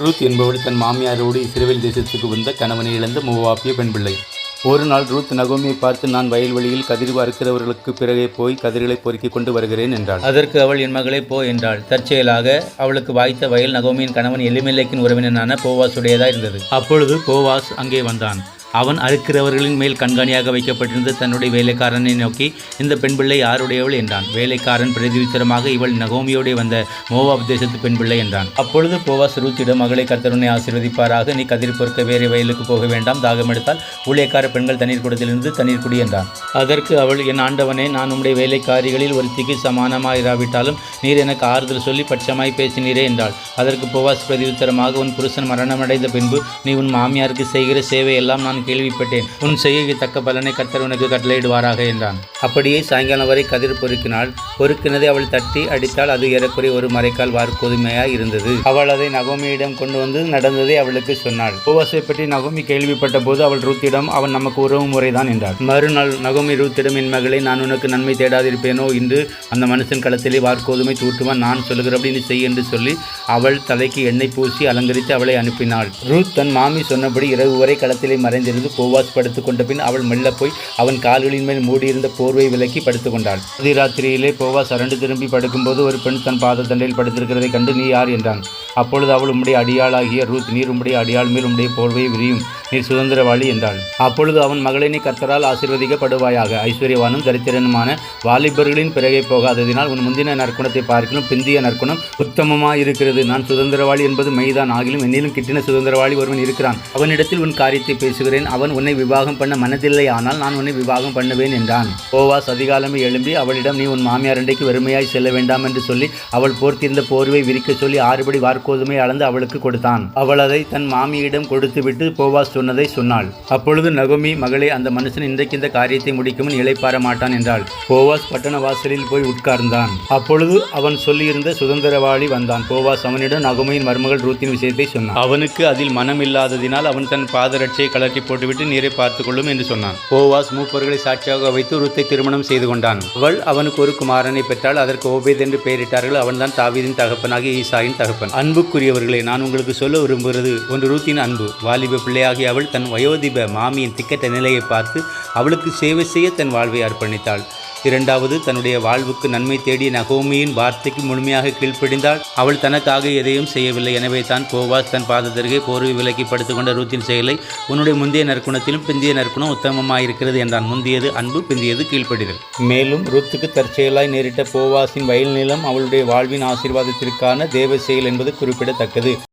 Ruth என்பவள் தன் மாமியாரோடு Israel தேசத்துக்கு வந்த கணவனை இழந்த மூவாப்பிய பெண் பிள்ளை ஒரு நாள் ரூத் நகோமியை பார்த்து நான் வயல்வெளியில் கதிர் அறுக்கிறவர்களுக்கு பிறகே போய் கதிர்களை பொறுக்கிக் கொண்டு வருகிறேன் என்றாள். அதற்கு அவள் என் மகளே போ என்றாள். தற்செயலாக அவளுக்கு வாய்த்த வயல் நகோமியின் கணவன் எலிமெல்லைக்கின் உறவினனான போவாசுடையதா இருந்தது. அப்பொழுது போவாஸ் அங்கே வந்தான். அவன் அறுக்கிறவர்களின் மேல் கண்காணியாக வைக்கப்பட்டிருந்த தன்னுடைய வேலைக்காரனை நோக்கி இந்த பெண் பிள்ளை யாருடையவள்? என்றான். வேலைக்காரன் பிரதிவித்தரமாக இவள் நகோமியோடு வந்த மோவாப் தேசத்து பெண் பிள்ளை என்றான். அப்பொழுது போவாஸ் ரூத்திடம் மகளை கத்தருனை ஆசீர்வதிப்பாராக. நீ கதிர் பொறுக்க வேறு வயலுக்கு போக வேண்டாம். தாகம் எடுத்தால் ஊழியக்கார பெண்கள் தண்ணீர் குடத்திலிருந்து தண்ணீர் குடி என்றான். அதற்கு அவள் என் ஆண்டவனே நான் உம்முடைய வேலைக்காரிகளில் ஒருத்திக்கு சமானமாயிராவிட்டாலும் நீர் எனக்கு ஆறுதல் சொல்லி பட்சமாய் பேசினீரே என்றாள். அதற்கு போவாஸ் பிரதிவித்தரமாக உன் புருஷன் மரணமடைந்த பின்பு நீ உன் மாமியாருக்கு செய்கிற சேவை எல்லாம் நான் கேள்விப்பட்டேன். உன் செய்கைக்கு தக்க பலனை கத்தர் உனக்கு கட்டளையிடுவாராக என்றான். அப்படியே சாயங்காலம் வரை கதிர் பொறுக்கினாள். பொறுக்கினதை அவள் தட்டி அடித்தால் அது ஏறக்குறைய ஒரு மறைக்கால் வார்க்கோதுமையாய் இருந்தது. அவள் அதை நகோமியிடம் கொண்டு வந்து நடந்ததை அவளுக்கு சொன்னாள். போவாசை பற்றி நகோமி கேள்விப்பட்ட போது அவள் ரூத்திடம் அவன் நமக்கு உறவு முறைதான் என்றாள். மறுநாள் நகோமி ரூத்திடம் என் மகளை நான் உனக்கு நன்மை தேடாதிருப்பேனோ? என்று அந்த மனுஷன் களத்திலே வார்க்கோதுமை தூட்டுவான் நான் சொல்லுகிறபடி நீ செய் என்று சொல்லி அவள் தலைக்கு எண்ணெய் பூசி அலங்கரித்து அவளை அனுப்பினாள். ரூத் தன் மாமி சொன்னபடி இரவு வரை களத்திலே மறைந்து மறைந்திருந்து போவாஸ் படுத்துக் கொண்ட பின் அவள் மெல்ல போய் அவன் கால்களின் மேல் மூடியிருந்த போர்வை விலக்கி படுத்துக் கொண்டாள். அதிராத்திரியிலே போவாஸ் அரண்டு திரும்பி படுக்கும்போது ஒரு பெண் தன் பாத தண்டையில் படுத்திருக்கிறதை கண்டு நீ யார்? என்றான். அப்பொழுது அவள் உம்முடைய அடியாளாகிய ரூத் நீர் உம்முடைய அடியாள் மேல் உம்முடைய போர்வையை விரியும். நீ சுதந்திரவாளி என்றாள். அப்பொழுது அவன் மகளை நீ கர்த்தரால் ஆசீர்வதிக்கப்படுவாயாக. ஐஸ்வர்யவானும் தரித்திரனுமான வாலிபர்களின் பிறகே போகாததினால் உன் முந்தின நற்குணத்தை பார்க்கணும் பிந்திய நற்குணம் உத்தமமாக இருக்கிறது. நான் சுதந்திரவாளி என்பது மெய்தான். ஆகிலும் என்னிலும் கிட்டின சுதந்திரவாளி ஒருவன் இருக்கிறான். அவனிடத்தில் உன் காரியத்தை பேசுகிறேன். அவன் உன்னை விவாகம் பண்ண மனதில்லை. ஆனால் நான் உன்னை விவாகம் பண்ணுவேன் என்றான். போவாஸ் அதிகாலமே எழும்பி அவளிடம் நீ உன் மாமியார் அண்டைக்கு வெறுமையாய் செல்ல வேண்டாம் என்று சொல்லி அவள் போர்த்திருந்த போர்வை விரிக்க சொல்லி ஆறுபடி வார்க்கோதுமை அளந்து அவளுக்கு கொடுத்தான். அவள் அதை தன் மாமியிடம் கொடுத்துவிட்டு போவாஸ் சொன்னதை சொன்னாள். அப்பொழுது நகோமி மகளே அந்த மனுஷன் இன்றைக்கு இந்த காரியத்தை முடிக்கும் இழைப்பார மாட்டான் என்றாள். போவாஸ் பட்டண வாசலில் போய் உட்கார்ந்தான். அப்பொழுது அவன் சொல்லியிருந்த சுதந்திரவாளி வந்தான். கோவாஸ் அவனிடம் நகோமியின் மருமகள் ரூத்தின் விஷயத்தை சொன்னான். அவனுக்கு அதில் மனம் இல்லாததினால் அவன் தன் பாதரட்சையை கலட்டி போட்டுவிட்டு நீரை பார்த்துக் கொள்ளும் என்று சொன்னான். கோவாஸ் மூப்பர்களை சாட்சியாக வைத்து ரூத்தை திருமணம் செய்து கொண்டான். அவள் அவனுக்கு ஒரு குமாரனை பெற்றால் அதற்கு ஓபேத் என்று பெயரிட்டார்கள். அவன்தான் தாவீதின் தகப்பனாகிய ஈசாயின் தகப்பன். அன்புக்குரியவர்களே நான் உங்களுக்கு சொல்ல விரும்புகிறது ஒன்று ரூத்தின் அன்பு. வாலிப பிள்ளையாகிய அவள் தன் வயோதிப மாமியின் திக்கட்ட நிலையை பார்த்து அவளுக்கு சேவை செய்ய தன் வாழ்வை அர்ப்பணித்தாள். இரண்டாவது தன்னுடைய வாழ்வுக்கு நன்மை தேடிய நகோமியின் வார்த்தைக்கு முழுமையாக கீழ்ப்படிந்தால் அவள் தனக்காக எதையும் செய்யவில்லை. எனவே தான் போவாஸ் தன் பாதத்திற்கே போர்வை விலக்கி படுத்துக்கொண்ட ரூத்தின் செயலை உன்னுடைய முந்தைய நற்குணத்திலும் பிந்திய நற்குணம் உத்தமமாயிருக்கிறது என்றான். முந்தியது அன்பு பிந்தியது கீழ்ப்படிதல். மேலும் ரூத்துக்கு தற்செயலாய் நேரிட்ட போவாஸின் வயல் நிலம் அவளுடைய வாழ்வின் ஆசீர்வாதத்திற்கான தேவ செயல் என்பது குறிப்பிடத்தக்கது.